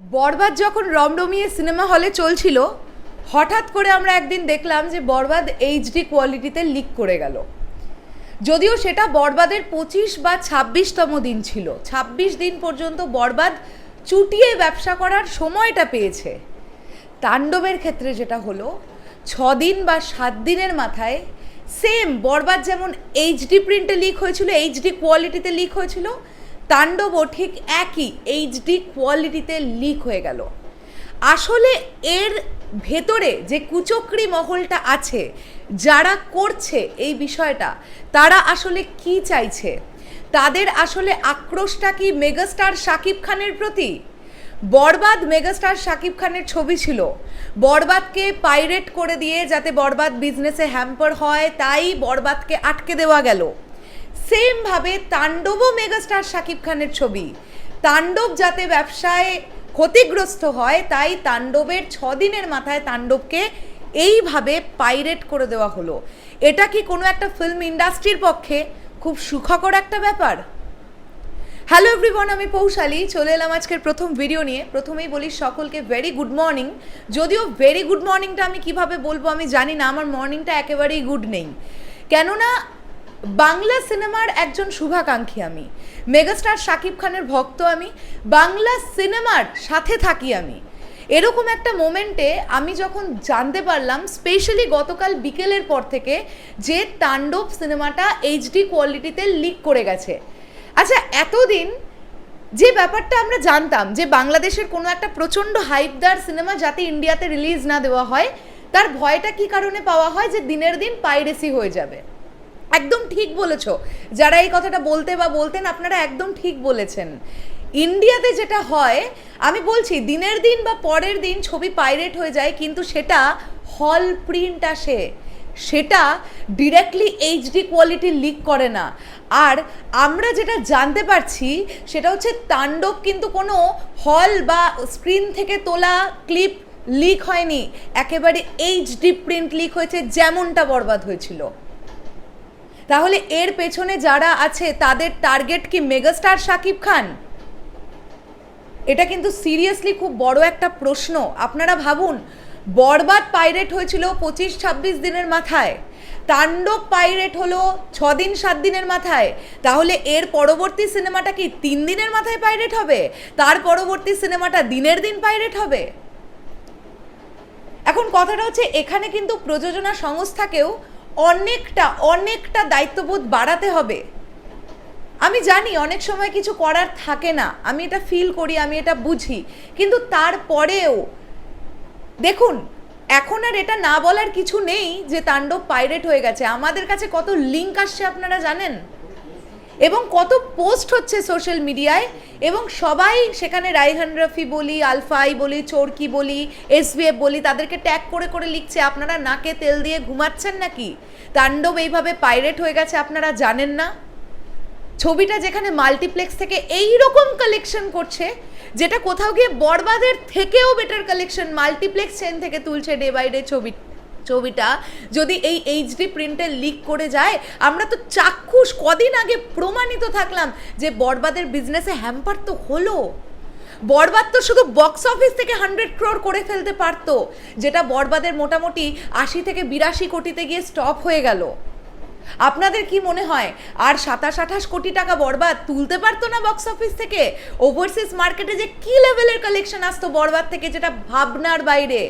বরবাদ যখন রমরমিয়ে সিনেমা হলে চলছিল, হঠাৎ করে আমরা একদিন দেখলাম যে বরবাদ এইচডি কোয়ালিটিতে লিক করে গেল। যদিও সেটা বরবাদের পঁচিশ বা ছাব্বিশতম দিন ছিল। ছাব্বিশ দিন পর্যন্ত বরবাদ চুটিয়ে ব্যবসা করার সময়টা পেয়েছে। তাণ্ডবের ক্ষেত্রে যেটা হলো দিন বা সাত দিনের মাথায় সেম বরবাদ যেমন এইচডি প্রিন্টে লিক হয়েছিল, এইচডি কোয়ালিটিতে লিক হয়েছিল তাণ্ডবও ঠিক একই এইচডি কোয়ালিটিতে লিক হয়ে গেল। আসলে এর ভেতরে যে কুচক্রি মহলটা আছে, যারা করছে এই বিষয়টা, তারা আসলে কি চাইছে? তাদের আসলে আক্রোশটা কি মেগাস্টার শাকিব খানের প্রতি? বরবাদ মেগাস্টার শাকিব খানের ছবি ছিল। বরবাদকে পাইরেট করে দিয়ে যাতে বরবাদ বিজনেসে হ্যাম্পার হয়, তাই বরবাদকে আটকে দেওয়া গেল। সেমভাবে তাণ্ডবও মেগাস্টার শাকিব খানের ছবি। তাণ্ডব যাতে ব্যবসায় ক্ষতিগ্রস্ত হয়, তাই তাণ্ডবের ছ দিনের মাথায় তাণ্ডবকে এইভাবে পাইরেট করে দেওয়া হলো। এটা কি কোনো একটা ফিল্ম ইন্ডাস্ট্রির পক্ষে খুব সুখকর একটা ব্যাপার? হ্যালো এভরিওয়ান আমি পৌশালী। চলে এলাম আজকের প্রথম ভিডিও নিয়ে। প্রথমেই বলি সকলকে ভেরি গুড মর্নিং যদিও ভেরি গুড মর্নিংটা আমি কীভাবে বলব আমি জানি না, আমার মর্নিংটা একেবারেই গুড নেই। কেননা বাংলা সিনেমার একজন শুভাকাঙ্ক্ষী আমি। মেগাস্টার শাকিব খানের ভক্ত আমি, বাংলা সিনেমার সাথে থাকি আমি। এরকম একটা মোমেন্টে আমি যখন জানতে পারলাম, স্পেশালি গতকাল বিকেলের পর থেকে, যে তাণ্ডব সিনেমাটা এইচডি কোয়ালিটিতে লিক করে গেছে। আচ্ছা এতদিন যে ব্যাপারটা আমরা জানতাম যে বাংলাদেশের কোনো একটা প্রচণ্ড হাইপদার সিনেমা যাতে ইন্ডিয়াতে রিলিজ না দেওয়া হয়, তার ভয়টা কি কারণে পাওয়া হয় যে দিনের দিন পাইরেসি হয়ে যাবে? একদম ঠিক বলেছ। যারা এই কথাটা বলতে বা বলতেন, আপনারা একদম ঠিক বলেছেন। ইন্ডিয়াতে যেটা হয়, আমি বলছি, দিনের দিন বা পরের দিন ছবি পাইরেট হয়ে যায়, কিন্তু সেটা হল প্রিন্ট আসে। সেটা ডিরেক্টলি এইচডি কোয়ালিটি লিক করে না। আর আমরা যেটা জানতে পারছি, সেটা হচ্ছে তাণ্ডব কিন্তু কোনো হল বা স্ক্রিন থেকে তোলা ক্লিপ লিক হয়নি। একেবারে এইচডি প্রিন্ট লিক হয়েছে, যেমনটা বরবাদ হয়েছিল। তাহলে এর পেছনে যারা আছে, তাদের টার্গেট কি মেগাস্টার শাকিব খান? এটা কিন্তু সিরিয়াসলি খুব বড় একটা প্রশ্ন। আপনারা ভাবুন, বরবাদ পাইরেট হয়েছিল পঁচিশ ছাব্বিশ দিনের মাথায়। তাণ্ডব পাইরেট হলো দিন সাত দিনের মাথায়। তাহলে এর পরবর্তী সিনেমাটা কি তিন দিনের মাথায় পাইরেট হবে? তার পরবর্তী সিনেমাটা দিনের দিন পাইরেট হবে? এখন কথাটা হচ্ছে, এখানে কিন্তু প্রযোজনা সংস্থাকেও অনেকটা অনেকটা দায়িত্ববোধ বাড়াতে হবে। আমি জানি অনেক সময় কিছু করার থাকে না। আমি এটা ফিল করি, আমি এটা বুঝি। কিন্তু তারপরেও, দেখুন, এখন আর এটা না বলার কিছু নেই যে তাণ্ডব পাইরেট হয়ে গেছে। আমাদের কাছে কত লিঙ্ক আসছে আপনারা জানেন? এবং কত পোস্ট হচ্ছে সোশ্যাল মিডিয়ায়, এবং সবাই সেখানে রাইহান রফি বলি আলফাই বলি, চোরকি বলি, এসবিএফ বলি, তাদেরকে ট্যাগ করে করে লিখছে, আপনারা নাকে তেল দিয়ে ঘুমাচ্ছেন নাকি? তাণ্ডব এইভাবে পাইরেট হয়ে গেছে, আপনারা জানেন না? ছবিটা যেখানে মাল্টিপ্লেক্স থেকে এই রকম কালেকশন করছে, যেটা কোথাও গিয়ে বরবাদের থেকেও বেটার কালেকশন মাল্টিপ্লেক্স চেন থেকে তুলছে ডে বাই ডে ছবি ছবিটা। যদি এই এইচডি প্রিন্টে লিক করে যায়, আমরা তো চাক্ষুষ কদিন আগে প্রমাণিত থাকলাম যে বরবাদের বিজনেসে হ্যাম্পার তো হলো। বরবাদ তো শুধু বক্স অফিস থেকে হান্ড্রেড ক্রোর করে ফেলতে পারতো, যেটা বরবাদের মোটামুটি আশি থেকে বিরাশি কোটিতে গিয়ে স্টপ হয়ে গেল। আপনাদের কি মনে হয়, আর সাতাশ আঠাশ কোটি টাকা বরবাদ তুলতে পারতো না বক্স অফিস থেকে? ওভারসিজ মার্কেটে যে কি লেভেলের কালেকশন আসতো বরবাদ থেকে যেটা ভাবনার বাইরে?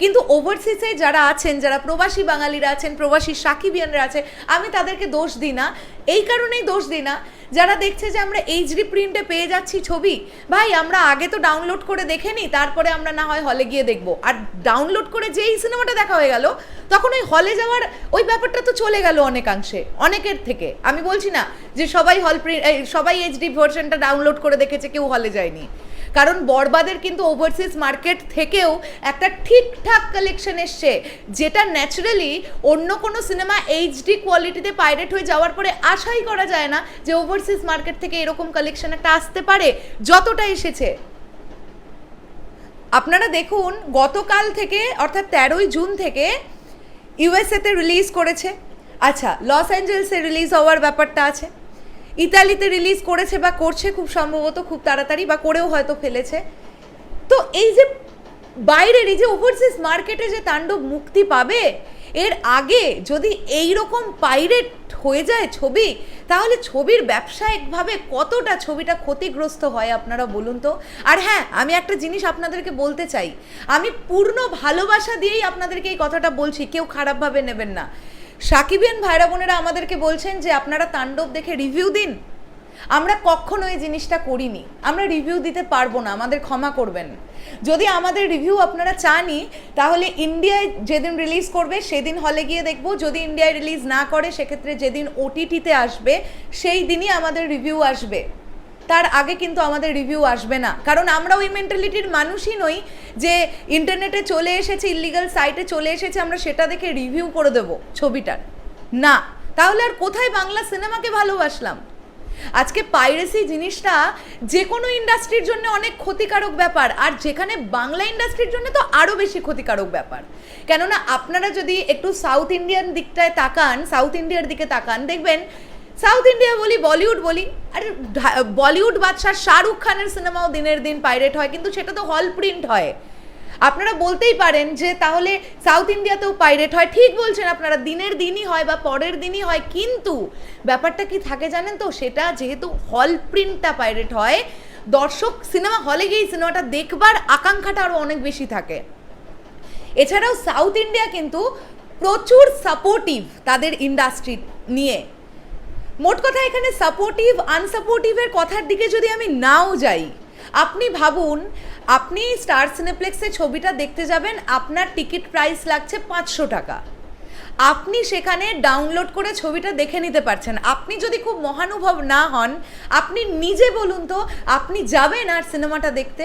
কিন্তু ওভারসিজে যারা আছেন, যারা প্রবাসী বাঙালিরা আছেন, প্রবাসী সাকিবিয়ানরা আছে, আমি তাদেরকে দোষ দিই না। এই কারণেই দোষ দিই না। যারা দেখছে যে আমরা এইচডি প্রিন্টে পেয়ে যাচ্ছি ছবি, ভাই আমরা আগে তো ডাউনলোড করে দেখে নিই তারপরে আমরা না হয় হলে গিয়ে দেখব। আর ডাউনলোড করে যেই সিনেমাটা দেখা হয়ে গেল, তখন ওই হলে যাওয়ার ওই ব্যাপারটা তো চলে গেল অনেকাংশে, অনেকের থেকে। আমি বলছি না যে সবাই হল প্রিন্ট সবাই এইচডি ভার্সনটা ডাউনলোড করে দেখেছে, কেউ হলে যায়নি। কারণ বরবাদের কিন্তু ওভারসিজ মার্কেট থেকেও একটা ঠিকঠাক কালেকশন এসছে, যেটা ন্যাচারালি অন্য কোনো সিনেমা এইচডি কোয়ালিটিতে পাইরেট হয়ে যাওয়ার পরে আশাই করা যায় না যে ওভারসিজ মার্কেট থেকে এরকম কালেকশন একটা আসতে পারে। যতটা এসেছে। আপনারা দেখুন, গতকাল থেকে, অর্থাৎ তেরোই জুন থেকে ইউএসএতে রিলিজ করেছে। আচ্ছা লস অ্যাঞ্জেলসে রিলিজ হওয়ার ব্যাপারটা আছে। ইতালিতে রিলিজ করেছে বা করছে খুব সম্ভবত খুব তাড়াতাড়ি বা করেও হয়তো ফেলেছে। তো এই যে বাইরের, এই যে ওভারসিজ মার্কেটে যে তাণ্ডব মুক্তি পাবে, এর আগে যদি এই রকম পাইরেট হয়ে যায় ছবি, তাহলে ছবির ব্যবসায়িকভাবে কতটা ছবিটা ক্ষতিগ্রস্ত হয় আপনারা বলুন তো? আর হ্যাঁ আমি একটা জিনিস আপনাদেরকে বলতে চাই। আমি পূর্ণ ভালোবাসা দিয়েই আপনাদেরকে এই কথাটা বলছি, কেউ খারাপভাবে নেবেন না। সাকিবিয়ান ভাইরা বোনেরা আমাদেরকে বলছেন যে আপনারা তাণ্ডব দেখে রিভিউ দিন। আমরা কখনো এই জিনিসটা করিনি। আমরা রিভিউ দিতে পারব না, আমাদের ক্ষমা করবেন। যদি আমাদের রিভিউ আপনারা চানই, তাহলে ইন্ডিয়ায় যেদিন রিলিজ করবে, সেদিন হলে গিয়ে দেখব। যদি ইন্ডিয়ায় রিলিজ না করে, সেক্ষেত্রে যেদিন ওটিটিতে আসবে, সেই দিনই আমাদের রিভিউ আসবে। তার আগে কিন্তু আমাদের রিভিউ আসবে না। কারণ আমরা ওই মেন্টালিটির মানুষই নই যে ইন্টারনেটে চলে এসেছে ইলিগাল সাইটে চলে এসেছে, আমরা সেটা দেখে রিভিউ করে দেবো ছবিটার। না, তাহলে আর কোথায় বাংলা সিনেমাকে ভালোবাসলাম? আজকে পাইরেসি জিনিসটা যে কোনো ইন্ডাস্ট্রির জন্য অনেক ক্ষতিকারক ব্যাপার, আর যেখানে বাংলা ইন্ডাস্ট্রির জন্য তো আরও বেশি ক্ষতিকারক ব্যাপার। কেননা আপনারা যদি একটু সাউথ ইন্ডিয়ান দিকটায় তাকান সাউথ ইন্ডিয়ার দিকে তাকান, দেখবেন সাউথ ইন্ডিয়া বলি, বলিউড বলি, আর বলিউড বাদশাহ শাহরুখ খানের সিনেমাও দিনের দিন পাইরেট হয়, কিন্তু সেটা তো হল প্রিন্ট হয়। আপনারা বলতেই পারেন যে তাহলে সাউথ ইন্ডিয়াতেও পাইরেট হয়। ঠিক বলছেন আপনারা, দিনের দিনই হয় বা পরের দিনই হয়, কিন্তু ব্যাপারটা কি থাকে জানেন তো? সেটা যেহেতু হল প্রিন্টটা পাইরেট হয়, দর্শক সিনেমা হলে গিয়েই সিনেমাটা দেখবার আকাঙ্ক্ষাটা আরও অনেক বেশি থাকে। এছাড়াও সাউথ ইন্ডিয়া কিন্তু প্রচুর সাপোর্টিভ তাদের ইন্ডাস্ট্রি নিয়ে। মোট কথা এখানে সাপোর্টিভ আনসাপোর্টিভের কথার দিকে যদি আমি নাও যাই, আপনি ভাবুন, আপনি স্টার সিনেপ্লেক্সে ছবিটা দেখতে যাবেন, আপনার টিকিট প্রাইস লাগছে পাঁচশো টাকা। আপনি সেখানে ডাউনলোড করে ছবিটা দেখে নিতে পারছেন। আপনি যদি খুব মহানুভব না হন, আপনি নিজে বলুন তো, আপনি যাবেন আর সিনেমাটা দেখতে?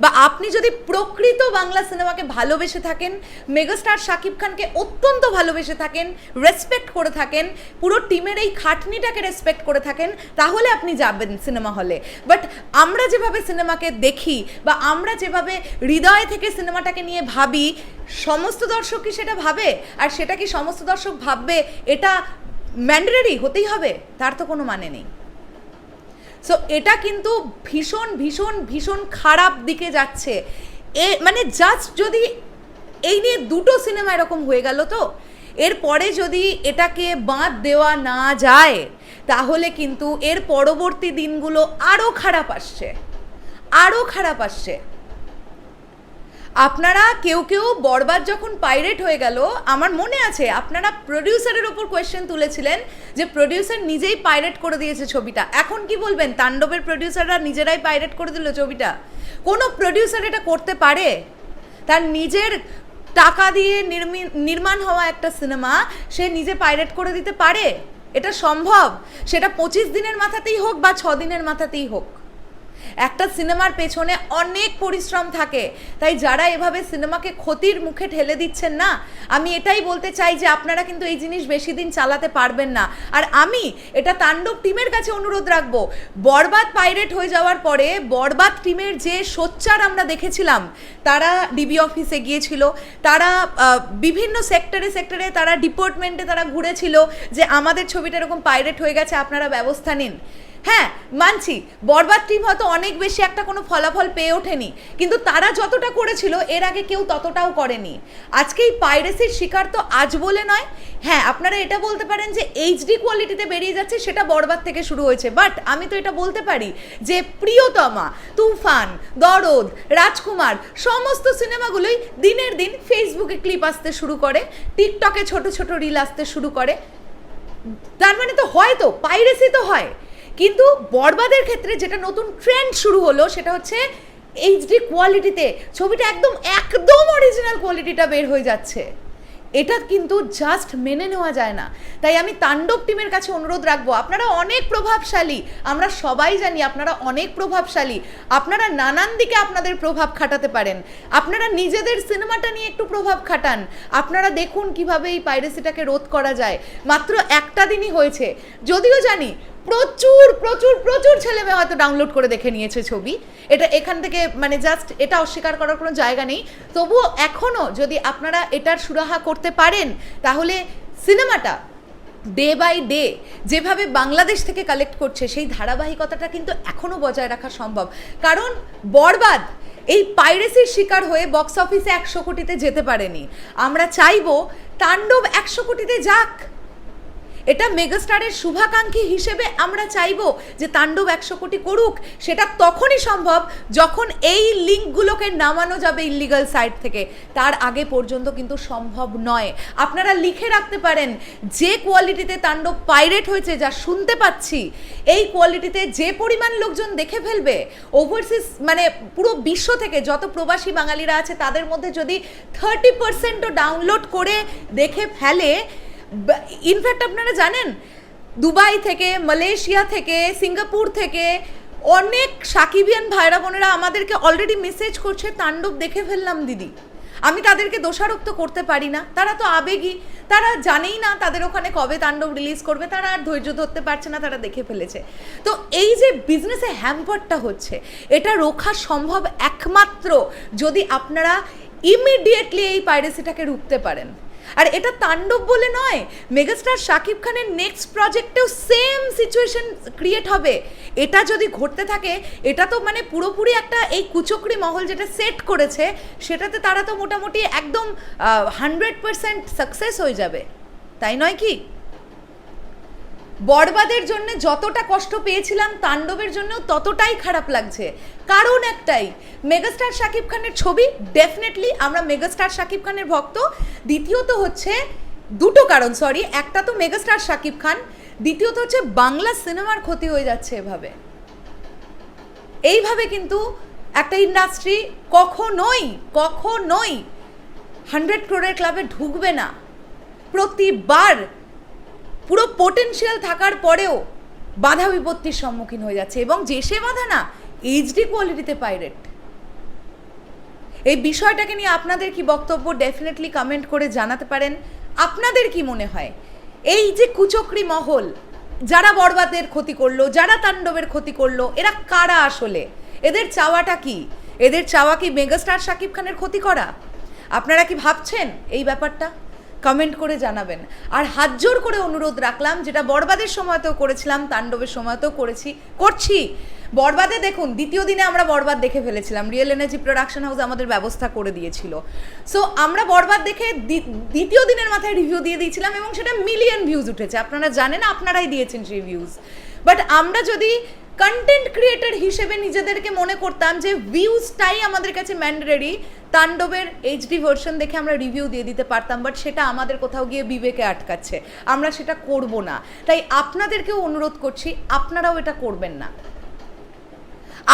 বা আপনি যদি প্রকৃত বাংলা সিনেমাকে ভালোবেসে থাকেন, মেগাস্টার শাকিব খানকে অত্যন্ত ভালোবেসে থাকেন রেসপেক্ট করে থাকেন, পুরো টিমের এই খাটনিটাকে রেসপেক্ট করে থাকেন, তাহলে আপনি যাবেন সিনেমা হলে। বাট আমরা যেভাবে সিনেমাকে দেখি বা আমরা যেভাবে হৃদয় থেকে সিনেমাটাকে নিয়ে ভাবি, সমস্ত দর্শক কি সেটা ভাবে? আর সেটা কি সমস্ত দর্শক ভাববে? এটা ম্যান্ডেটারি হতেই হবে, তার তো কোনো মানে নেই। সো এটা কিন্তু ভীষণ ভীষণ ভীষণ খারাপ দিকে যাচ্ছে। এ মানে জাস্ট যদি এই নিয়ে দুটো সিনেমা এরকম হয়ে গেল তো এরপরে যদি এটাকে বাঁধ দেওয়া না যায়, তাহলে কিন্তু এর পরবর্তী দিনগুলো আরও খারাপ আসছে। আরও খারাপ আসছে। আপনারা কেউ কেউ বরবাদ যখন পাইরেট হয়ে গেল, আমার মনে আছে আপনারা প্রডিউসারের ওপর কোয়েশ্চেন তুলেছিলেন যে প্রডিউসার নিজেই পাইরেট করে দিয়েছে ছবিটা। এখন কি বলবেন? তাণ্ডবের প্রডিউসাররা নিজেরাই পাইরেট করে দিল ছবিটা? কোনো প্রডিউসার এটা করতে পারে? তার নিজের টাকা দিয়ে নির্মি- নির্মাণ হওয়া একটা সিনেমা সে নিজে পাইরেট করে দিতে পারে? এটা সম্ভব? সেটা পঁচিশ দিনের মাথাতেই হোক বা ছ দিনের মাথাতেই হোক। একটা সিনেমার পেছনে অনেক পরিশ্রম থাকে। তাই যারা এভাবে সিনেমাকে ক্ষতির মুখে ঠেলে দিচ্ছেন না, আমি এটাই বলতে চাই যে আপনারা কিন্তু এই জিনিস বেশি দিন চালাতে পারবেন না। আর আমি এটা তাণ্ডব টিমের কাছে অনুরোধ রাখব। বরবাদ পাইরেট হয়ে যাওয়ার পরে বরবাদ টিমের যে সোচ্চার আমরা দেখেছিলাম, তারা ডিবি অফিসে গিয়েছিল, তারা বিভিন্ন সেক্টরে সেক্টরে তারা ডিপার্টমেন্টে তারা ঘুরেছিল যে আমাদের ছবিটা এরকম পাইরেট হয়ে গেছে, আপনারা ব্যবস্থা নিন। হ্যাঁ মানছি। বরবাদ টিম হয়তো অনেক বেশি একটা কোনো ফলাফল পেয়ে ওঠেনি, কিন্তু তারা যতটা করেছিল, এর আগে কেউ ততটাও করেনি। আজকে এই পাইরেসির শিকার তো আজ বলে নয়। হ্যাঁ আপনারা এটা বলতে পারেন যে এইচডি কোয়ালিটিতে বেরিয়ে যাচ্ছে, সেটা বরবাদ থেকে শুরু হয়েছে। বাট আমি তো এটা বলতে পারি যে প্রিয়তমা, তুফান, দরদ, রাজকুমার, সমস্ত সিনেমাগুলোই দিনের দিন ফেসবুকে ক্লিপ আসতে শুরু করে টিকটকে ছোট ছোট রিল আসতে শুরু করে। তার মানে তো হয় তো, পাইরেসি তো হয়। কিন্তু বরবাদের ক্ষেত্রে যেটা নতুন ট্রেন্ড শুরু হলো, সেটা হচ্ছে এইচডি কোয়ালিটিতে ছবিটা একদম একদম অরিজিনাল কোয়ালিটিটা বের হয়ে যাচ্ছে। এটা কিন্তু জাস্ট মেনে নেওয়া যায় না। তাই আমি তাণ্ডব টিমের কাছে অনুরোধ রাখব, আপনারা অনেক প্রভাবশালী, আমরা সবাই জানি আপনারা অনেক প্রভাবশালী। আপনারা নানান দিকে আপনাদের প্রভাব খাটাতে পারেন। আপনারা নিজেদের সিনেমাটা নিয়ে একটু প্রভাব খাটান। আপনারা দেখুন কীভাবে এই পাইরেসিটাকে রোধ করা যায়। মাত্র একটা দিনই হয়েছে। যদিও জানি প্রচুর প্রচুর প্রচুর ছেলে মেয়ে হয়তো ডাউনলোড করে দেখে নিয়েছে ছবি। এটা এখান থেকে মানে জাস্ট এটা অস্বীকার করার কোনো জায়গা নেই। তবুও এখনও যদি আপনারা এটার সুরাহা করতে পারেন, তাহলে সিনেমাটা ডে বাই ডে যেভাবে বাংলাদেশ থেকে কালেক্ট করছে, সেই ধারাবাহিকতাটা কিন্তু এখনও বজায় রাখা সম্ভব। কারণ বরবাদ, এই পাইরেসির শিকার হয়ে বক্স অফিসে একশো কোটিতে যেতে পারেনি। আমরা চাইব তাণ্ডব একশো কোটিতে যাক। এটা মেগাস্টারের শুভাকাঙ্ক্ষী হিসেবে আমরা চাইব যে তাণ্ডব একশো কোটি করুক, সেটা তখনই সম্ভব যখন এই লিঙ্কগুলোকে নামানো যাবে ইলিগাল সাইট থেকে। তার আগে পর্যন্ত কিন্তু সম্ভব নয়। আপনারা লিখে রাখতে পারেন, যে কোয়ালিটিতে তাণ্ডব পাইরেট হয়েছে যা শুনতে পাচ্ছি, এই কোয়ালিটিতে যে পরিমাণ লোকজন দেখে ফেলবে ওভারসিজ মানে পুরো বিশ্ব থেকে যত প্রবাসী বাঙালিরা আছে, তাদের মধ্যে যদি থার্টি পার্সেন্টও ডাউনলোড করে দেখে ফেলে ইনফ্যাক্ট আপনারা জানেন, দুবাই থেকে, মালয়েশিয়া থেকে, সিঙ্গাপুর থেকে অনেক সাকিবিয়ান ভাইরা বোনেরা আমাদেরকে অলরেডি মেসেজ করছে, তাণ্ডব দেখে ফেললাম দিদি। আমি তাদেরকে দোষারোপ তো করতে পারি না। তারা তো আবেগী। তারা জানেই না তাদের ওখানে কবে তাণ্ডব রিলিজ করবে। তারা আর ধৈর্য ধরতে পারছে না, তারা দেখে ফেলেছে। তো এই যে বিজনেসে হ্যাম্পারটা হচ্ছে, এটা রোখা সম্ভব একমাত্র যদি আপনারা ইমিডিয়েটলি এই পাইরেসিটাকে রুখতে পারেন। আর এটা তাণ্ডব বলে নয়, মেগাস্টার শাকিব খানের নেক্সট প্রজেক্টেও সেম সিচুয়েশন ক্রিয়েট হবে। এটা যদি ঘটতে থাকে, এটা তো মানে পুরোপুরি একটা এই কুচকরি মহল যেটা সেট করেছে, সেটাতে তারা তো মোটামুটি একদম হান্ড্রেড পারসেন্ট সাকসেস হয়ে যাবে। তাই নয় কি? বরবাদের জন্য যতটা কষ্ট পেয়েছিলাম তাণ্ডবের জন্য ততটাই খারাপ লাগছে। কারণ একটাই, মেগাস্টার শাকিব খানের ছবি ডেফিনেটলি আমরা মেগাস্টার শাকিব খানের ভক্ত। দ্বিতীয়ত হচ্ছে, দুটো কারণ সরি একটা তো মেগাস্টার শাকিব খান, দ্বিতীয়ত হচ্ছে বাংলা সিনেমার ক্ষতি হয়ে যাচ্ছে এভাবে। এইভাবে কিন্তু একটা ইন্ডাস্ট্রি কখনোই কখনোই হান্ড্রেড ক্রোড়ের ক্লাবে ঢুকবে না। প্রতিবার পুরো পোটেনশিয়াল থাকার পরেও বাধা বিপত্তির সম্মুখীন হয়ে যাচ্ছে এবং যে সে বাধা না এইচডি কোয়ালিটিতে পাইরেট এই বিষয়টাকে নিয়ে আপনাদের কি বক্তব্য ডেফিনেটলি কমেন্ট করে জানাতে পারেন। আপনাদের কি মনে হয়? এই যে কুচক্রি মহল, যারা বরবাদের ক্ষতি করল, যারা তাণ্ডবের ক্ষতি করল, এরা কারা আসলে? এদের চাওয়াটা কি? এদের চাওয়া কি মেগাস্টার শাকিব খানের ক্ষতি করা? আপনারা কি ভাবছেন এই ব্যাপারটা? কমেন্ট করে জানাবেন। আর হাত জোর করে অনুরোধ রাখলাম, যেটা বরবাদের সময়তেও করেছিলাম, তাণ্ডবের সময়তেও করেছি, করছি। বরবাদে দেখুন, দ্বিতীয় দিনে আমরা বরবাদ দেখে ফেলেছিলাম। রিয়েল এনার্জি প্রোডাকশন হাউস আমাদের ব্যবস্থা করে দিয়েছিল। সো আমরা বরবাদ দেখে দ্বিতীয় দিনের মাথায় রিভিউ দিয়ে দিয়েছিলাম এবং সেটা মিলিয়ন ভিউজ উঠেছে। আপনারা জানেন, আপনারাই দিয়েছেন সেই ভিউজ বাট আমরা যদি কন্টেন্ট ক্রিয়েটর হিসেবে নিজেদেরকে মনে করতাম যে ভিউজটাই আমাদের কাছে ম্যান্ডেটারি তাণ্ডবের এইচডি ভার্সন দেখে আমরা রিভিউ দিয়ে দিতে পারতাম বাট সেটা আমাদের কোথাও গিয়ে বিবেকে আটকাচ্ছে। আমরা সেটা করব না। তাই আপনাদেরকেও অনুরোধ করছি, আপনারাও এটা করবেন না।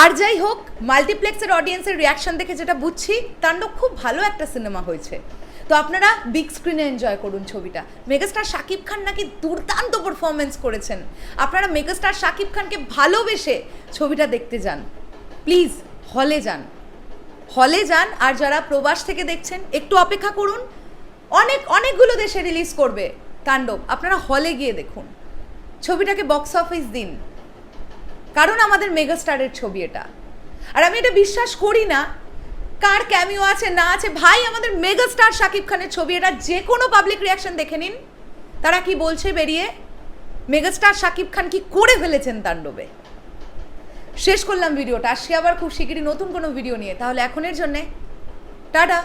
আর যাই হোক মাল্টিপ্লেক্সের অডিয়েন্সের রিয়াকশন দেখে যেটা বুঝছি, তাণ্ডব খুব ভালো একটা সিনেমা হয়েছে। তো আপনারা বিগ স্ক্রিনে এনজয় করুন ছবিটা। মেগাস্টার শাকিব খান নাকি দুর্দান্ত পারফরমেন্স করেছেন। আপনারা মেগাস্টার শাকিব খানকে ভালোবেসে ছবিটা দেখতে যান। প্লিজ হলে যান। হলে যান আর যারা প্রবাস থেকে দেখছেন, একটু অপেক্ষা করুন। অনেক, অনেকগুলো দেশে রিলিজ করবে তাণ্ডব। আপনারা হলে গিয়ে দেখুন। ছবিটাকে বক্স অফিস দিন। কারণ আমাদের মেগাস্টারের ছবি এটা। আর আমি এটা বিশ্বাস করি না কার ক্যামিও আছে, না আছে? ভাই, আমাদের মেগা স্টার শাকিব খানের ছবি, এটা যে কোনো পাবলিক রিয়াকশন দেখে নিন। তারা কি বলছে বেরিয়ে? মেগাস্টার শাকিব খান কি করে ফেলেছেন তাণ্ডবে? শেষ করলাম ভিডিওটা। আসছি আবার খুব শিগগিরই নতুন কোনো ভিডিও নিয়ে। তাহলে এখনের জন্যে, টাটা।